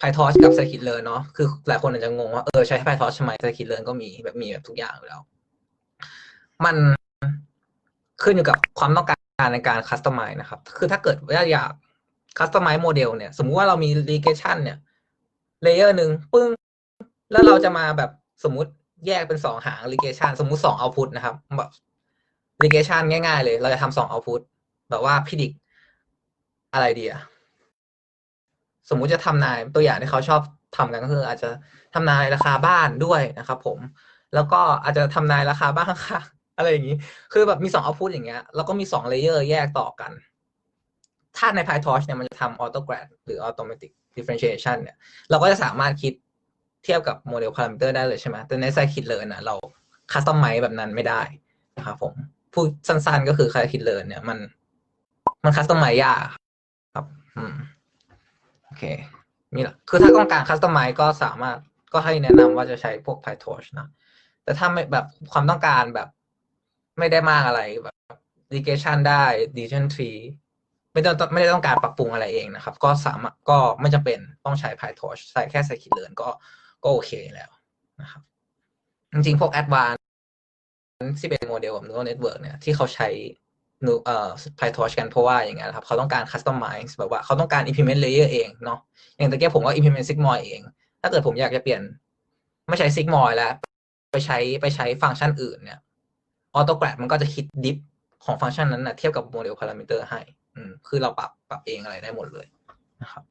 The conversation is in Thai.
PyTorch กับ Scikit-learn เนาะคือหลายคนอาจจะงงว่าเออใช้ PyTorch ทำไม Scikit-learn ก็มีแบบมีแบบทุกอย่างอยู่แล้ว มันขึ้นอยู่กับความต้องการในการ customize นะครับ คือถ้าเกิดว่าอยาก customize โมเดลเนี่ย สมมุติว่าเรามี regression เนี่ยเลเยอร์หนึ่งปึ้ง แล้วเราจะมาแบบสมมุติแยกเป็นสองหาง regression สมมุติสอง output นะครับแบบ regression ง่ายๆ เลย เราจะทำสอง output แบบว่าพิดิกอะไรดีอะ สมมุติจะทำนายตัวอย่างที่เขาชอบทำกันก็คือ อาจจะทำนายราคาบ้านด้วยนะครับผม แล้วก็อาจจะทำนายราคาบ้านค่ะ อะไรอย่างนี้ คือแบบมีสอง output อย่างเงี้ย แล้วก็มีสอง layer แยกต่อกัน ถ้าใน PyTorch เนี่ยมันจะทำ AutoGrad หรือ Automatic Differentiation เนี่ย เราก็จะสามารถคิดเทียบกับโมเดลพารามิเตอร์ได้เลยใช่ไหม แต่ใน Scikit-learn นะเราคัสตอมไมซ์แบบนั้นไม่ได้นะครับผมพูดสั้นๆก็คือ Scikit-learn เนี่ยมันมันคัสตอมไมซ์ยากครับ อืม เคมีละคือถ้าต้องการคัสตอมไมซ์ก็สามารถก็ให้แนะนำว่าจะใช้พวก PyTorch นะ แต่ถ้าไม่แบบความต้องการแบบไม่ได้มากอะไรแบบ regression ได้ decision tree ไม่ต้องไม่ได้ต้องการปรับปรุงอะไรเองนะครับ ก็สามารถก็ไม่จำเป็นต้องใช้ PyTorch ใส่แค่ Scikit-learn ก็ก็โอเคแล้วนะครับ จริงๆ พวก Advanced ที่เป็นโมเดลแบบ neural network เนี่ยที่เขาใช้ นูเอ่อ PyTorch กันเพราะว่าอย่างเงี้ยครับเขาต้องการ customize แบบว่าเขาต้องการ implement layer เองเนาะอย่างตะเกียบผมก็ implement sigmoid เอง ถ้าเกิดผมอยากจะเปลี่ยน ไม่ใช้ sigmoid แล้ว ไปใช้ไปใช้ฟังก์ชันอื่นเนี่ย AutoGrad มันก็จะคิด dip ของฟังก์ชันนั้นนะเทียบกับโมเดลพารามิเตอร์ให้ อืมคือเราปรับปรับเองอะไรได้หมดเลยนะครับ